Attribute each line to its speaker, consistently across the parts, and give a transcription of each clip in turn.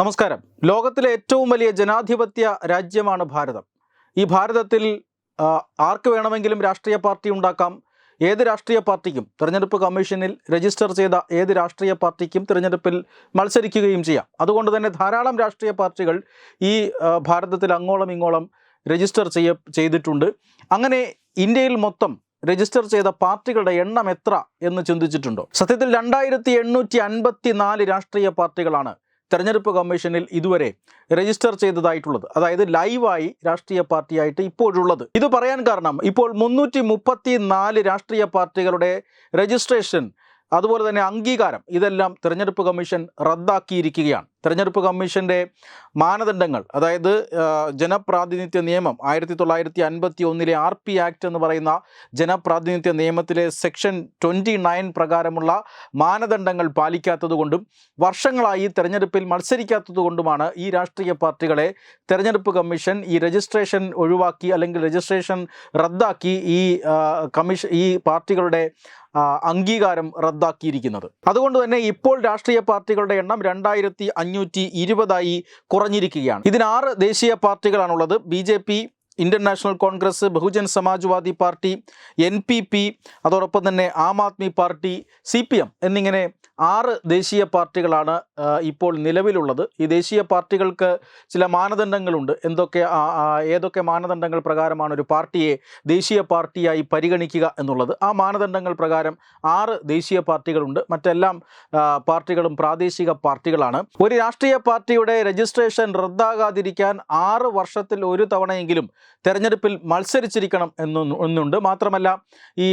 Speaker 1: നമസ്കാരം. ലോകത്തിലെ ഏറ്റവും വലിയ ജനാധിപത്യ രാജ്യമാണ് ഭാരതം. ഈ ഭാരതത്തിൽ ആർക്ക് വേണമെങ്കിലും രാഷ്ട്രീയ പാർട്ടി ഉണ്ടാക്കാം. ഏത് രാഷ്ട്രീയ പാർട്ടിക്കും തിരഞ്ഞെടുപ്പ് കമ്മീഷനിൽ രജിസ്റ്റർ ചെയ്ത ഏത് രാഷ്ട്രീയ പാർട്ടിക്കും തിരഞ്ഞെടുപ്പിൽ മത്സരിക്കുകയും ചെയ്യാം. അതുകൊണ്ട് തന്നെ ധാരാളം രാഷ്ട്രീയ പാർട്ടികൾ ഈ ഭാരതത്തിൽ അങ്ങോളം ഇങ്ങോളം രജിസ്റ്റർ ചെയ്യ ചെയ്തിട്ടുണ്ട്. അങ്ങനെ ഇന്ത്യയിൽ മൊത്തം രജിസ്റ്റർ ചെയ്ത പാർട്ടികളുടെ എണ്ണം എത്ര എന്ന് ചിന്തിച്ചിട്ടുണ്ടോ? സത്യത്തിൽ രണ്ടായിരത്തി എണ്ണൂറ്റി അൻപത്തി നാല് രാഷ്ട്രീയ പാർട്ടികളാണ് തെരഞ്ഞെടുപ്പ് കമ്മീഷനിൽ ഇതുവരെ രജിസ്റ്റർ ചെയ്തതായിട്ടുള്ളത്. അതായത് ലൈവായി രാഷ്ട്രീയ പാർട്ടിയായിട്ട് ഇപ്പോഴുള്ളത്. ഇത് പറയാൻ കാരണം ഇപ്പോൾ മുന്നൂറ്റി മുപ്പത്തി നാല് രാഷ്ട്രീയ പാർട്ടികളുടെ രജിസ്ട്രേഷൻ അതുപോലെ തന്നെ അംഗീകാരം ഇതെല്ലാം തെരഞ്ഞെടുപ്പ് കമ്മീഷൻ റദ്ദാക്കിയിരിക്കുകയാണ്. തെരഞ്ഞെടുപ്പ് കമ്മീഷന്റെ മാനദണ്ഡങ്ങൾ അതായത് ജനപ്രാതിനിധ്യ നിയമം ആയിരത്തി തൊള്ളായിരത്തി അൻപത്തി ഒന്നിലെ ആർ പി ആക്ട് എന്ന് പറയുന്ന ജനപ്രാതിനിധ്യ നിയമത്തിലെ സെക്ഷൻ ട്വന്റി നയൻ പ്രകാരമുള്ള മാനദണ്ഡങ്ങൾ പാലിക്കാത്തതുകൊണ്ടും വർഷങ്ങളായി തെരഞ്ഞെടുപ്പിൽ മത്സരിക്കാത്തതുകൊണ്ടുമാണ് ഈ രാഷ്ട്രീയ പാർട്ടികളെ തെരഞ്ഞെടുപ്പ് കമ്മീഷൻ ഈ രജിസ്ട്രേഷൻ ഒഴിവാക്കി അല്ലെങ്കിൽ രജിസ്ട്രേഷൻ റദ്ദാക്കി ഈ കമ്മീഷൻ ഈ പാർട്ടികളുടെ അംഗീകാരം റദ്ദാക്കിയിരിക്കുന്നത്. അതുകൊണ്ട് തന്നെ ഇപ്പോൾ രാഷ്ട്രീയ പാർട്ടികളുടെ എണ്ണം രണ്ടായിരത്തി അഞ്ഞൂറ്റി ഇരുപതായി കുറഞ്ഞിരിക്കുകയാണ്. ഇതിന് ആറ് ദേശീയ പാർട്ടികളാണുള്ളത്. B J P Indian National Congress Bahujan Samajwadi Party N P P അതോടൊപ്പം തന്നെ Aam Aadmi Party C P M എന്നിങ്ങനെ ആറ് ദേശീയ പാർട്ടികളാണ് ഇപ്പോൾ നിലവിലുള്ളത്. ഈ ദേശീയ പാർട്ടികൾക്ക് ചില മാനദണ്ഡങ്ങളുണ്ട്. എന്തൊക്കെ ഏതൊക്കെ മാനദണ്ഡങ്ങൾ പ്രകാരമാണ് ഒരു പാർട്ടിയെ ദേശീയ പാർട്ടിയായി പരിഗണിക്കുക എന്നുള്ളത്? ആ മാനദണ്ഡങ്ങൾ പ്രകാരം ആറ് ദേശീയ പാർട്ടികളുണ്ട്. മറ്റെല്ലാം പാർട്ടികളും പ്രാദേശിക പാർട്ടികളാണ്. ഒരു രാഷ്ട്രീയ പാർട്ടിയുടെ രജിസ്ട്രേഷൻ റദ്ദാകാതിരിക്കാൻ ആറ് വർഷത്തിൽ ഒരു തവണയെങ്കിലും തെരഞ്ഞെടുപ്പിൽ മത്സരിച്ചിരിക്കണം എന്ന് ഒന്നുണ്ട് മാത്രമല്ല ഈ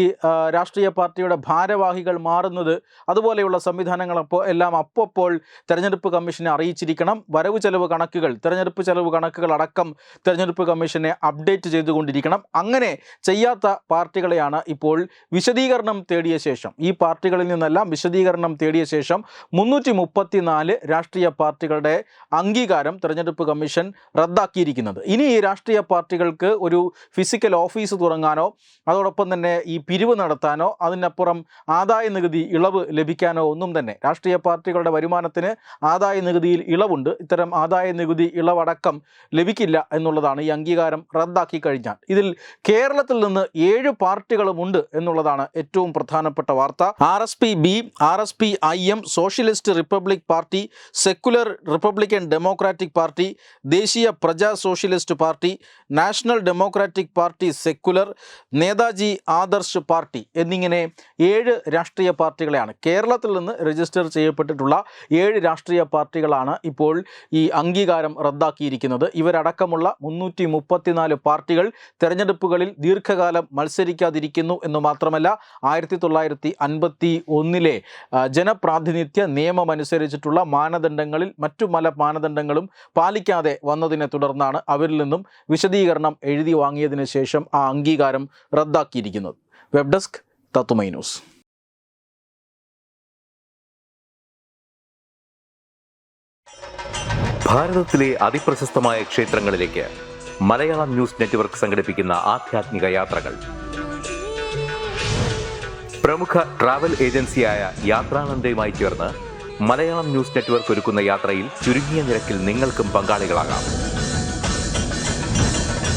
Speaker 1: രാഷ്ട്രീയ പാർട്ടിയുടെ ഭാരവാഹികൾ മാറുന്നത് അതുപോലെയുള്ള സംവിധാനങ്ങൾ അപ്പോൾ എല്ലാം അപ്പോൾ തെരഞ്ഞെടുപ്പ് കമ്മീഷനെ അറിയിച്ചിരിക്കണം. വരവ് ചെലവ് കണക്കുകൾ തെരഞ്ഞെടുപ്പ് ചെലവ് കണക്കുകൾ അടക്കം തെരഞ്ഞെടുപ്പ് കമ്മീഷനെ അപ്ഡേറ്റ് ചെയ്തുകൊണ്ടിരിക്കണം. അങ്ങനെ ചെയ്യാത്ത പാർട്ടികളെയാണ് ഇപ്പോൾ വിശദീകരണം തേടിയ ശേഷം. ഈ പാർട്ടികളിൽ നിന്നെല്ലാം വിശദീകരണം തേടിയ ശേഷം മുന്നൂറ്റി മുപ്പത്തി നാല് രാഷ്ട്രീയ പാർട്ടികളുടെ അംഗീകാരം തെരഞ്ഞെടുപ്പ് കമ്മീഷൻ റദ്ദാക്കിയിരിക്കുന്നത്. ഇനി ഈ രാഷ്ട്രീയ പാർട്ടികൾക്ക് ഒരു ഫിസിക്കൽ ഓഫീസ് തുടങ്ങാനോ അതോടൊപ്പം തന്നെ ഈ പിരിവ് നടത്താനോ അതിനപ്പുറം ആദായ നികുതി ഇളവ് ലഭിക്കാനോ ഒന്നും തന്നെ. രാഷ്ട്രീയ പാർട്ടികളുടെ വരുമാനത്തിന് ആദായ നികുതിയിൽ ഇളവുണ്ട്. ഇത്തരം ആദായ നികുതി ഇളവടക്കം ലഭിക്കില്ല എന്നുള്ളതാണ് ഈ അംഗീകാരം റദ്ദാക്കി കഴിഞ്ഞാൽ. ഇതിൽ കേരളത്തിൽ നിന്ന് ഏഴ് പാർട്ടികളുമുണ്ട് എന്നുള്ളതാണ് ഏറ്റവും പ്രധാനപ്പെട്ട വാർത്ത. R S P B R S P I M Socialist Republic Party Secular Republican Democratic Party ദേശീയ Praja Socialist Party National Democratic Party Secular Netaji Adarsh Party എന്നിങ്ങനെ ഏഴ് രാഷ്ട്രീയ പാർട്ടികളെയാണ്. കേരളത്തിൽ നിന്ന് രജിസ്റ്റർ ചെയ്യപ്പെട്ടിട്ടുള്ള ഏഴ് രാഷ്ട്രീയ പാർട്ടികളാണ് ഇപ്പോൾ ഈ അംഗീകാരം റദ്ദാക്കിയിരിക്കുന്നത്. ഇവരടക്കമുള്ള മുന്നൂറ്റി മുപ്പത്തിനാല് പാർട്ടികൾ തെരഞ്ഞെടുപ്പുകളിൽ ദീർഘകാലം മത്സരിക്കാതിരിക്കുന്നു എന്ന് മാത്രമല്ല ആയിരത്തി തൊള്ളായിരത്തി അൻപത്തി ഒന്നിലെ ജനപ്രാതിനിധ്യ നിയമമനുസരിച്ചിട്ടുള്ള മാനദണ്ഡങ്ങളിൽ മറ്റു പല മാനദണ്ഡങ്ങളും പാലിക്കാതെ വന്നതിനെ തുടർന്നാണ് അവരിൽ നിന്നും വിശദീകരണം എഴുതി വാങ്ങിയതിനു ശേഷം ആ അംഗീകാരം റദ്ദാക്കിയിരിക്കുന്നത് വെബ് ഡെസ്ക് തത്തുമൈ ന്യൂസ്.
Speaker 2: ഭാരതത്തിലെ അതിപ്രശസ്തമായ ക്ഷേത്രങ്ങളിലേക്ക് മലയാളം ന്യൂസ് നെറ്റ്വർക്ക് സംഘടിപ്പിക്കുന്ന യാത്രകൾ. പ്രമുഖ ട്രാവൽ ഏജൻസിയായ മലയാളം ന്യൂസ് നെറ്റ്വർക്ക് ഒരുക്കുന്ന യാത്രയിൽ ചുരുങ്ങിയ നിരക്കിൽ പങ്കാളികളാകാം.